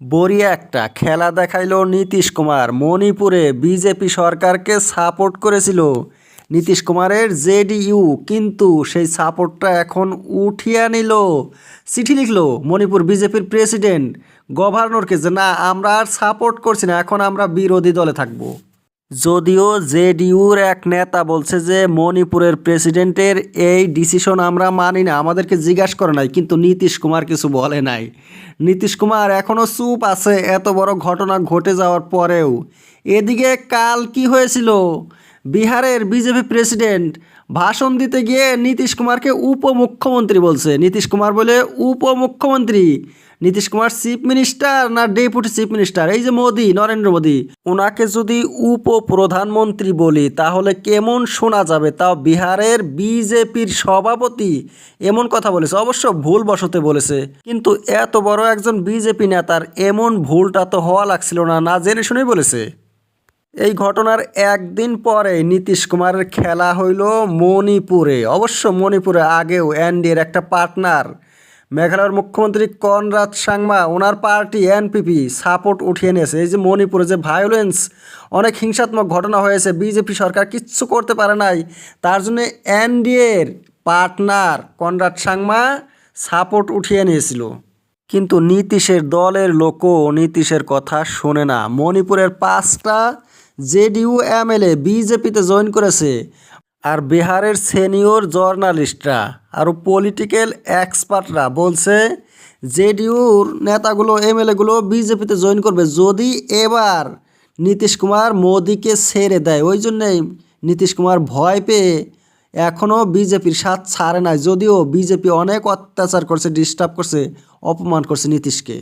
বড়িয়া একটা। খেলা দেখাইল নীতিশ কুমার। মণিপুরে বিজেপি সরকারকে সাপোর্ট করেছিল নীতিশ কুমারের জেডিইউ, কিন্তু সেই সাপোর্টটা এখন উঠিয়ে নিল। চিঠি লিখলো মণিপুর বিজেপির প্রেসিডেন্ট। গভর্নরকে যে, না, আমরা আর সাপোর্ট করছি না, এখন আমরা বিরোধী দলে থাকব। যদিও জেডিইউর এক নেতা বলছে যে মণিপুরের প্রেসিডেন্টের এই ডিসিশন আমরা মানি না, আমাদেরকে জিজ্ঞাসা করে নাই, কিন্তু নীতিশ কুমার কিছু বলে নাই। নীতিশ কুমার এখনও চুপ আছে, এত বড় ঘটনা ঘটে যাওয়ার পরেও। এদিকে কাল কি হয়েছিল? বিহারের বিজেপি প্রেসিডেন্ট ভাষণ দিতে গিয়ে নীতিশ কুমারকে উপমুখ্যমন্ত্রী বলছে। নীতিশ কুমার বলে উপমুখ্যমন্ত্রী। নীতিশ কুমার চিফ মিনিস্টার না ডেপুটি চিফ মিনিস্টার? এই যে মোদি, নরেন্দ্র মোদি ওনাকে যদি উপপ্রধানমন্ত্রী বলি, তাহলে কেমন শোনা যাবে? তাও বিহারের বিজেপির সভাপতি এমন কথা বলেছে। অবশ্য ভুল বসতে বলেছে। কিন্তু এত বড় একজন বিজেপি নেতার এমন ভুলটা তো হওয়া লাগছিল না না জেনে শুনেই বলেছে। এই ঘটনার একদিন পরে নীতিশ কুমারের খেলা হইল মণিপুরে। অবশ্য মণিপুরে আগেও এনডিএর একটা পার্টনার। মেঘালয়ের মুখ্যমন্ত্রী কনরাদ সাংমা, ওনার পার্টি এনপিপি সাপোর্ট উঠিয়ে নিয়েছে। এই যে মণিপুরে যে ভায়োলেন্স অনেক হিংসাত্মক ঘটনা হয়েছে, বিজেপি সরকার কিচ্ছু করতে পারে নাই। তার জন্য এনডিএর পার্টনার কনরাদ সাংমা সাপোর্ট উঠিয়ে নিয়েছিল। কিন্তু নীতিশের দলের লোকও নীতিশের কথা শোনে না। মণিপুরের পাঁচটা জেডিইউ এমএলএ বিজেপিতে জয়েন করেছে আর বিহারের সিনিয়র জার্নালিস্টরা আর পলিটিক্যাল এক্সপার্টরা বলছে, জেডিইউর নেতাগুলো, এমএলএগুলো বিজেপিতে জয়েন করবে যদি এবার নীতিশ কুমার মোদিকে ছেড়ে দেয়। ওই জন্যেই নীতিশ কুমার ভয় পেয়ে এখনও বিজেপির সাথ ছাড়ে নাই, যদিও বিজেপি অনেক অত্যাচার করছে ডিস্টার্ব করছে, অপমান করছে নীতিশকে।